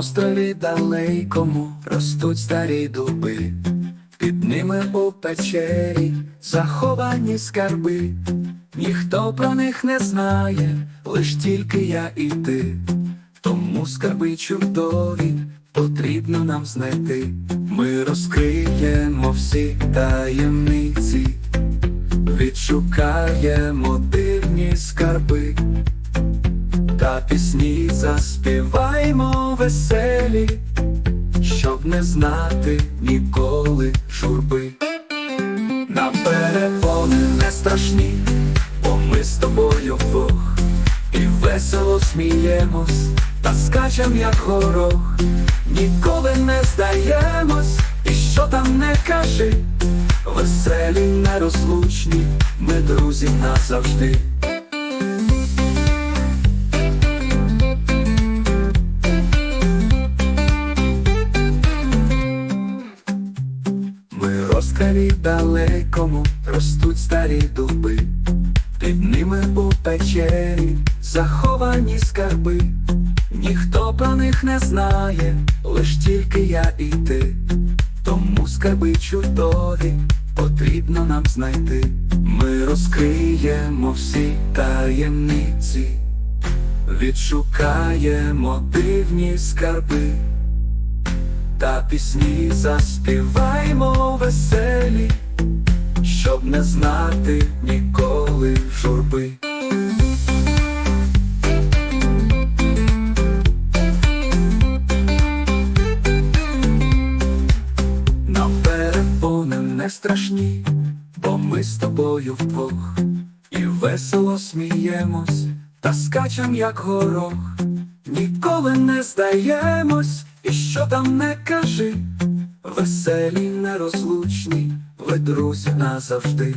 острові далекому ростуть старі дуби, під ними у печері заховані скарби, ніхто про них не знає, лиш тільки я і ти. Тому скарби чудові потрібно нам знайти. Ми розкриємо всі таємниці, відшукаємо дивні скарби, та пісні заспіваємо веселі, щоб не знати ніколи журби. Нам перепони не страшні, бо ми з тобою вдвох І весело сміємось, та скачем, як горох, ніколи не здаємось, і що там не кажи, веселі нерозлучні, ми друзі назавжди. Ми далекому ростуть старі дуби, під ними у печері заховані скарби, ніхто про них не знає, лиш тільки я і ти. Тому скарби чудові потрібно нам знайти. Ми розкриємо всі таємниці, відшукаємо дивні скарби. Пісні заспіваймо веселі, щоб не знати ніколи журби. Нам перепони не страшні, бо ми з тобою вдвох і весело сміємось, та скачем, як горох, ніколи не здаємось, і що там не кажи, веселі нерозлучні, ви друзі назавжди.